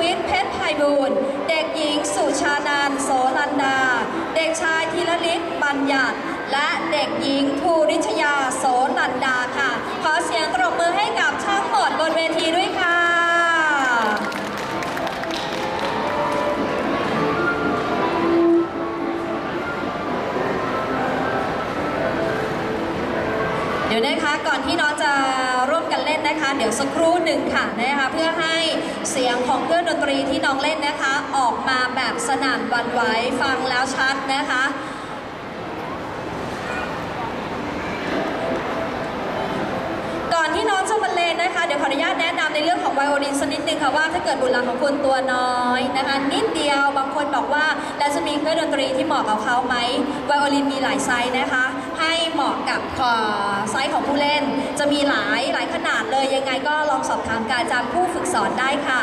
วิทย์เพชรไพบูลย์เด็กหญิงสุชานันโสลันดา เด็กชายธีรฤทธิ์บัญญัติ และเด็กหญิงภูริชยาโสลันดาค่ะ ขอเสียงตบมือให้กับทั้งหมดบนเวทีด้วยค่ะเดี๋ยวนะคะก่อนที่น้องจะร่ว นเล่นนะคะ เดี๋ยวสักครู่หนึ่งค่ะนะคะเพื่อให้เสียงของเครื่องดนตรีที่น้องเล่นนะคะ ออกมาแบบสนั่นหวันไหวฟังแล้วชัดนะคะก่อนที่น้องจะบรรเลงนะคะ เดี๋ยวขออนุญาตแนะนำในเรื่องของไวโอลินสักนิดนึงค่ะว่าถ้าเกิดบุตรหลานของคุณตัวน้อยนะคะ นิดเดียวบางคนบอกว่าแล้วจะมีเครื่องดนตรีที่เหมาะกับเขาไหมไวโอลินมีหลายไซส์นะคะ ให้เหมาะกับเอ่อไซส์ของผู้เล่น จะมีหลายหลายขนาดเลยยังไงก็ลองสอบถามการจากผู้ฝึกสอนได้ค่ะ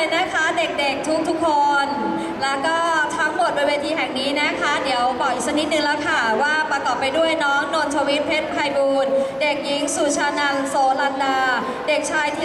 ยนะคะเด็กๆทุกทุกคน แล้วก็ทั้งหมดบนเวทีแห่งนี้นะคะ เดี๋ยวบอกอีกสักนิดนึงแล้วค่ะว่าประกอบไปด้วยน้องนนทวิทย์เพชรไพบูลเด็กหญิงสุชานันโสลันดา เด็กชายธี